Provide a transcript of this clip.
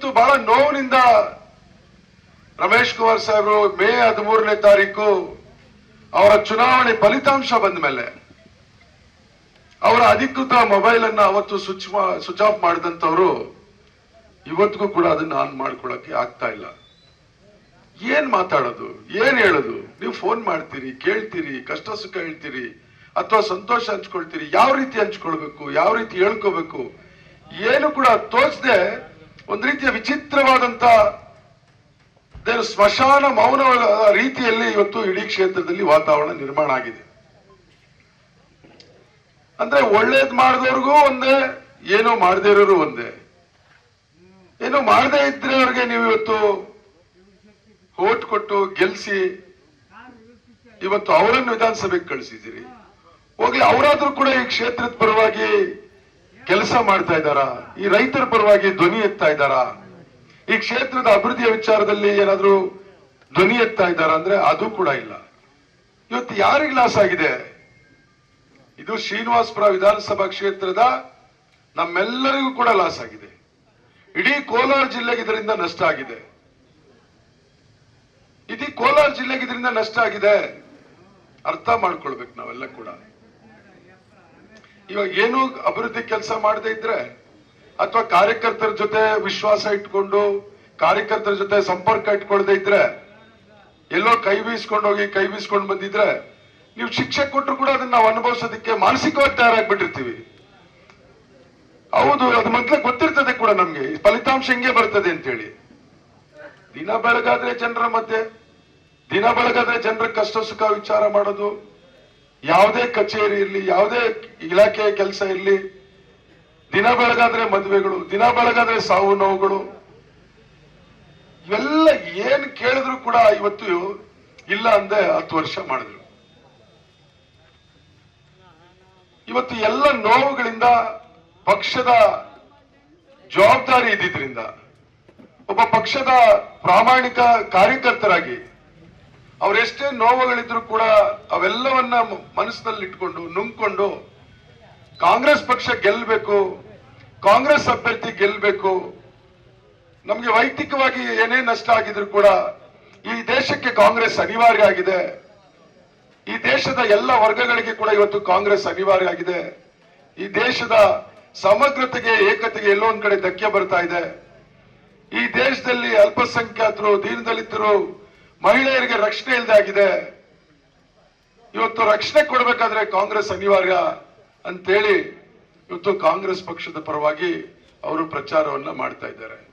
ಇವತ್ತು ಬಹಳ ನೋವಿನಿಂದ. ರಮೇಶ್ ಕುಮಾರ್ ಸಾಹೇಬರು ಮೇ ಹದಿಮೂರನೇ ತಾರೀಕು ಅವರ ಚುನಾವಣೆ ಫಲಿತಾಂಶ ಬಂದ ಮೇಲೆ ಅವರ ಅಧಿಕೃತ ಮೊಬೈಲ್ ಅನ್ನ ಅವತ್ತು ಸ್ವಿಚ್ ಸ್ವಿಚ್ ಆಫ್ ಮಾಡಿದಂತವ್ರು ಇವತ್ತಿಗೂ ಕೂಡ ಅದನ್ನ ಆನ್ ಮಾಡ್ಕೊಳಕ್ಕೆ ಆಗ್ತಾ ಇಲ್ಲ. ಏನ್ ಮಾತಾಡೋದು? ಏನ್ ಹೇಳೋದು? ನೀವು ಫೋನ್ ಮಾಡ್ತೀರಿ, ಕೇಳ್ತೀರಿ, ಕಷ್ಟ ಸುಖ ಹೇಳ್ತೀರಿ, ಅಥವಾ ಸಂತೋಷ ಹಂಚ್ಕೊಳ್ತೀರಿ, ಯಾವ ರೀತಿ ಹಂಚ್ಕೊಳ್ಬೇಕು, ಯಾವ ರೀತಿ ಹೇಳ್ಕೋಬೇಕು, ಏನು ಕೂಡ ತೋಚದೆ ಒಂದ್ ರೀತಿಯ ವಿಚಿತ್ರವಾದಂತ ಸ್ಮಶಾನ ಮೌನ ರೀತಿಯಲ್ಲಿ ಇವತ್ತು ಇಡೀ ಕ್ಷೇತ್ರದಲ್ಲಿ ವಾತಾವರಣ ನಿರ್ಮಾಣ ಆಗಿದೆ. ಅಂದ್ರೆ ಒಳ್ಳೇದ್ ಮಾಡಿದವ್ರಿಗೂ ಒಂದೇ, ಏನೋ ಮಾಡದೇ ಇರೋರು ಒಂದೇ. ಏನೋ ಮಾಡದೇ ಇದ್ರೆ ಅವ್ರಿಗೆ ನೀವು ಇವತ್ತು ಓಟ್ ಕೊಟ್ಟು ಗೆಲ್ಸಿ, ಇವತ್ತು ಅವರನ್ನು ವಿಧಾನಸಭೆಗೆ ಕಳಿಸಿದ್ದೀರಿ. ಹೋಗ್ಲಿ, ಅವರಾದ್ರೂ ಕೂಡ ಈ ಕ್ಷೇತ್ರದ ಪರವಾಗಿ ಕೆಲಸ ಮಾಡ್ತಾ ಇದ್ದಾರಾ? ಈ ರೈತರ ಪರವಾಗಿ ಧ್ವನಿ ಎತ್ತಾ ಇದ್ದಾರಾ? ಈ ಕ್ಷೇತ್ರದ ಅಭಿವೃದ್ಧಿಯ ವಿಚಾರದಲ್ಲಿ ಏನಾದ್ರೂ ಧ್ವನಿ ಎತ್ತಾ ಇದ್ದಾರಾ ಅಂದ್ರೆ ಅದು ಕೂಡ ಇಲ್ಲ. ಇವತ್ತು ಯಾರಿಗೆ ಲಾಸ್ ಆಗಿದೆ? ಇದು ಶ್ರೀನಿವಾಸಪುರ ವಿಧಾನಸಭಾ ಕ್ಷೇತ್ರದ ನಮ್ಮೆಲ್ಲರಿಗೂ ಕೂಡ ಲಾಸ್ ಆಗಿದೆ. ಇಡೀ ಕೋಲಾರ ಜಿಲ್ಲೆಗೆ ಇದರಿಂದ ನಷ್ಟ ಆಗಿದೆ. ಇಡೀ ಕೋಲಾರ ಜಿಲ್ಲೆಗೆ ಇದರಿಂದ ನಷ್ಟ ಆಗಿದೆ. ಅರ್ಥ ಮಾಡ್ಕೊಳ್ಬೇಕು ನಾವೆಲ್ಲ ಕೂಡ. ಇವಾಗ ಏನು ಅಭಿವೃದ್ಧಿ ಕೆಲಸ ಮಾಡದೇ ಇದ್ರೆ ಅಥವಾ ಕಾರ್ಯಕರ್ತರ ಜೊತೆ ವಿಶ್ವಾಸ ಇಟ್ಕೊಂಡು ಕಾರ್ಯಕರ್ತರ ಜೊತೆ ಸಂಪರ್ಕ ಇಟ್ಕೊಳ್ದೇ ಇದ್ರೆ ಎಲ್ಲೋ ಕೈ ಬೀಸ್ಕೊಂಡು ಹೋಗಿ ಕೈ ಬೀಸ್ಕೊಂಡು ಬಂದಿದ್ರೆ ನೀವು ಶಿಕ್ಷೆ ಕೊಟ್ಟರು ಕೂಡ ಅದನ್ನ ನಾವು ಅನುಭವಿಸೋದಕ್ಕೆ ಮಾನಸಿಕವಾಗಿ ತಯಾರಾಗ್ಬಿಟ್ಟಿರ್ತೀವಿ. ಹೌದು, ಅದು ಮೊದ್ಲೇ ಗೊತ್ತಿರ್ತದೆ ಕೂಡ ನಮ್ಗೆ. ಫಲಿತಾಂಶ ಹಿಂಗೆ ಬರ್ತದೆ ಅಂತೇಳಿ. ದಿನ ಬೆಳಗಾದ್ರೆ ಜನರ ಮಧ್ಯೆ, ದಿನ ಬೆಳಗಾದ್ರೆ ಜನರ ಕಷ್ಟ ಸುಖ ವಿಚಾರ ಮಾಡೋದು ಯಾವುದೇ ಕಚೇರಿ ಇರಲಿ, ಯಾವುದೇ ಇಲಾಖೆಯ ಕೆಲಸ ಇರಲಿ, ದಿನ ಬೆಳಗಾದ್ರೆ ಮದುವೆಗಳು, ದಿನ ಬೆಳಗಾದ್ರೆ ಸಾವು ನೋವುಗಳು, ಇವೆಲ್ಲ ಏನ್ ಕೇಳಿದ್ರು ಕೂಡ ಇವತ್ತು ಇಲ್ಲ ಅಂದೆ ಹತ್ತು ವರ್ಷ ಮಾಡಿದ್ರು. ಇವತ್ತು ಎಲ್ಲ ನೋವುಗಳಿಂದ ಪಕ್ಷದ ಜವಾಬ್ದಾರಿ ಇದ್ದಿದ್ರಿಂದ, ಒಬ್ಬ ಪಕ್ಷದ ಪ್ರಾಮಾಣಿಕ ಕಾರ್ಯಕರ್ತರಾಗಿ ಅವರೆಷ್ಟೇ ನೋವುಗಳಿದ್ರು ಕೂಡ ಅವೆಲ್ಲವನ್ನ ಮನಸ್ಸಿನಲ್ಲಿ ಇಟ್ಕೊಂಡು ನುಂಗ್ಕೊಂಡು ಕಾಂಗ್ರೆಸ್ ಪಕ್ಷ ಗೆಲ್ಲಬೇಕು ಕಾಂಗ್ರೆಸ್ ಅಭ್ಯರ್ಥಿ ಗೆಲ್ಲಬೇಕು ನಮಗೆ ವೈಯಕ್ತಿಕವಾಗಿ ಏನೇ ನಷ್ಟ ಆಗಿದ್ರು ಕೂಡ ಈ ದೇಶಕ್ಕೆ ಕಾಂಗ್ರೆಸ್ ಅನಿವಾರ್ಯ ಆಗಿದೆ. ಈ ದೇಶದ ಎಲ್ಲ ವರ್ಗಗಳಿಗೆ ಕೂಡ ಇವತ್ತು ಕಾಂಗ್ರೆಸ್ ಅನಿವಾರ್ಯ ಆಗಿದೆ. ಈ ದೇಶದ ಸಮಗ್ರತೆಗೆ, ಏಕತೆಗೆ ಎಲ್ಲೋ ಒಂದ್ ಕಡೆ ಧಕ್ಕೆ ಬರ್ತಾ ಇದೆ. ಈ ದೇಶದಲ್ಲಿ ಅಲ್ಪಸಂಖ್ಯಾತರು ದೀನದಲಿತರು ಮಹಿಳೆಯರಿಗೆ ರಕ್ಷಣೆ ಇಲ್ಲದೆ ಇವತ್ತು ರಕ್ಷಣೆ ಕೊಡಬೇಕಾದ್ರೆ ಕಾಂಗ್ರೆಸ್ ಅನಿವಾರ್ಯ ಅಂತೇಳಿ ಇವತ್ತು ಕಾಂಗ್ರೆಸ್ ಪಕ್ಷದ ಪರವಾಗಿ ಅವರು ಪ್ರಚಾರವನ್ನ ಮಾಡ್ತಾ ಇದ್ದಾರೆ.